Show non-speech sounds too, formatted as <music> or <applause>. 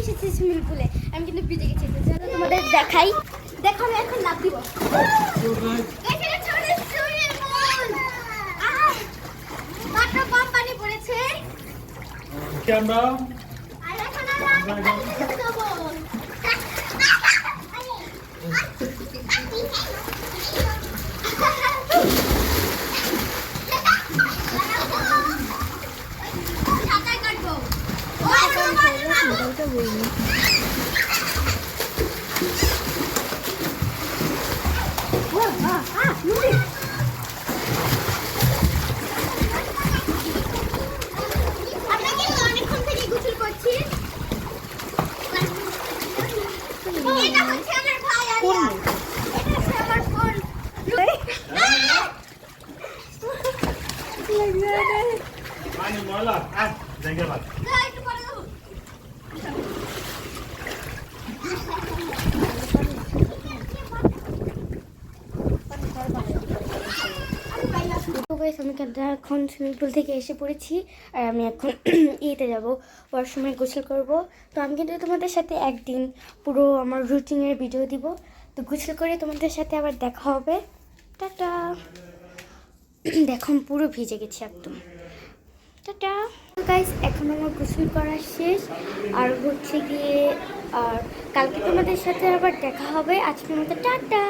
এসেছি সুইমিং পুলে। আমি কিন্তু ভিজে গেছি। চলো তোমাদের দেখাই। দেখো আমি এখন লাভ দিব। পানি আর এখন আমরা পানিতে যাব সাঁতার কাটবো আমরা কিন্তু অনেকক্ষণ থেকে গোসল করছি এটা হচ্ছে আমার ভাই আলিয়া এটা হচ্ছে guys, আমি এখন সুইমিং পুল থেকে এসে পড়েছি আর আমি এখন <clears throat> ইয়েতে যাব ওয়াশরুমে গোসল করব। তো আমি কিন্তু তোমাদের সাথে একদিন পুরো আমার রুটিনের ভিডিও দিব। তো গোসল করে তোমাদের সাথে আবার দেখা হবে। টাটা। <clears throat> দেখো পুরো ভিজে গেছি একদম। টাটা। গাইস এখন আমার গোসল করা শেষ। আর হচ্ছে গিয়ে আর কালকে তোমাদের সাথে আবার দেখা হবে। আজকের মতো টাটা।